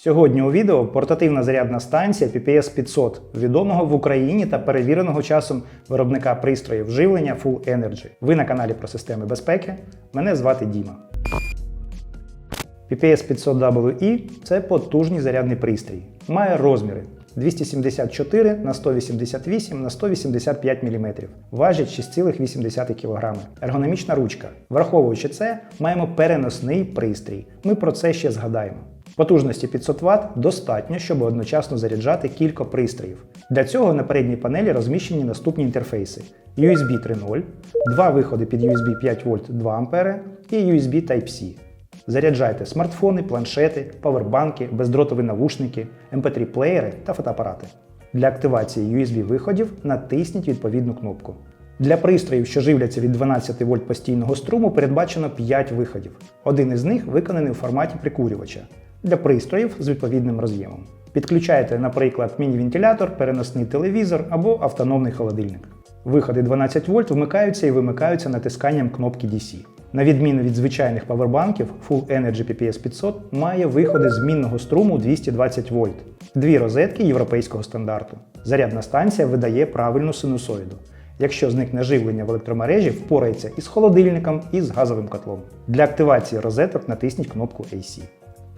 Сьогодні у відео портативна зарядна станція PPS 500, відомого в Україні та перевіреного часом виробника пристроїв живлення Full Energy. Ви на каналі про системи безпеки. Мене звати Діма. PPS 500WE – це потужний зарядний пристрій. Має розміри 274 на 188 на 185 мм, важить 6,8 кг. Ергономічна ручка. Враховуючи це, маємо переносний пристрій. Ми про це ще згадаємо. Потужності 500 Вт достатньо, щоб одночасно заряджати кілька пристроїв. Для цього на передній панелі розміщені наступні інтерфейси: USB 3.0, два виходи під USB 5 В 2 А і USB Type-C. Заряджайте смартфони, планшети, павербанки, бездротові навушники, MP3 плеєри та фотоапарати. Для активації USB-виходів натисніть відповідну кнопку. Для пристроїв, що живляться від 12 вольт постійного струму, передбачено 5 виходів. Один із них виконаний у форматі прикурювача для пристроїв з відповідним роз'ємом. Підключайте, наприклад, міні-вентилятор, переносний телевізор або автономний холодильник. Виходи 12 вольт вмикаються і вимикаються натисканням кнопки DC. На відміну від звичайних павербанків, Full Energy PPS 500 має виходи змінного струму 220 вольт, дві розетки європейського стандарту. Зарядна станція видає правильну синусоїду. Якщо зникне живлення в електромережі, впорається із холодильником і з газовим котлом. Для активації розеток натисніть кнопку AC.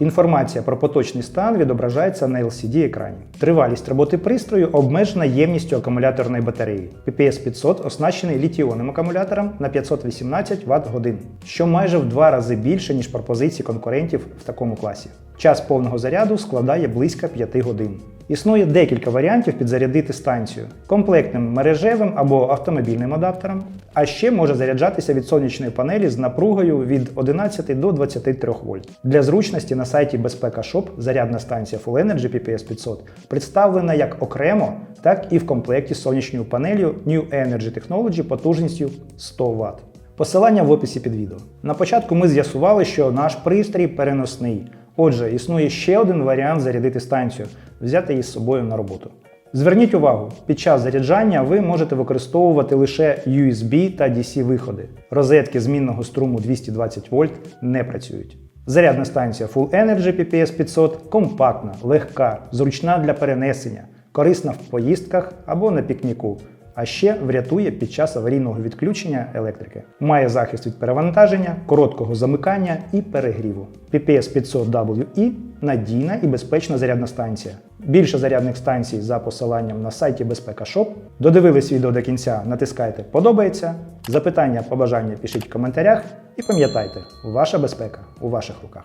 Інформація про поточний стан відображається на LCD-екрані. Тривалість роботи пристрою обмежена ємністю акумуляторної батареї. PPS 500 оснащений літіонним акумулятором на 518 Вт годин, що майже в два рази більше, ніж пропозиції конкурентів в такому класі. Час повного заряду складає близько 5 годин. Існує декілька варіантів підзарядити станцію комплектним мережевим або автомобільним адаптером, а ще може заряджатися від сонячної панелі з напругою від 11 до 23 вольт. Для зручності на сайті Безпека Shop зарядна станція Full Energy PPS 500 представлена як окремо, так і в комплекті з сонячною панелью New Energy Technology потужністю 100 Вт. Посилання в описі під відео. На початку ми з'ясували, що наш пристрій переносний. Отже, існує ще один варіант зарядити станцію, взяти її з собою на роботу. Зверніть увагу, під час заряджання ви можете використовувати лише USB та DC виходи. Розетки змінного струму 220 вольт не працюють. Зарядна станція Full Energy PPS 500 компактна, легка, зручна для перенесення, корисна в поїздках або на пікніку а ще врятує під час аварійного відключення електрики. Має захист від перевантаження, короткого замикання і перегріву. PPS 500 WE надійна і безпечна зарядна станція. Більше зарядних станцій за посиланням на сайті Безпека Shop. Додивились відео до кінця, натискайте Подобається. Запитання, побажання пишіть в коментарях. І пам'ятайте, ваша безпека у ваших руках.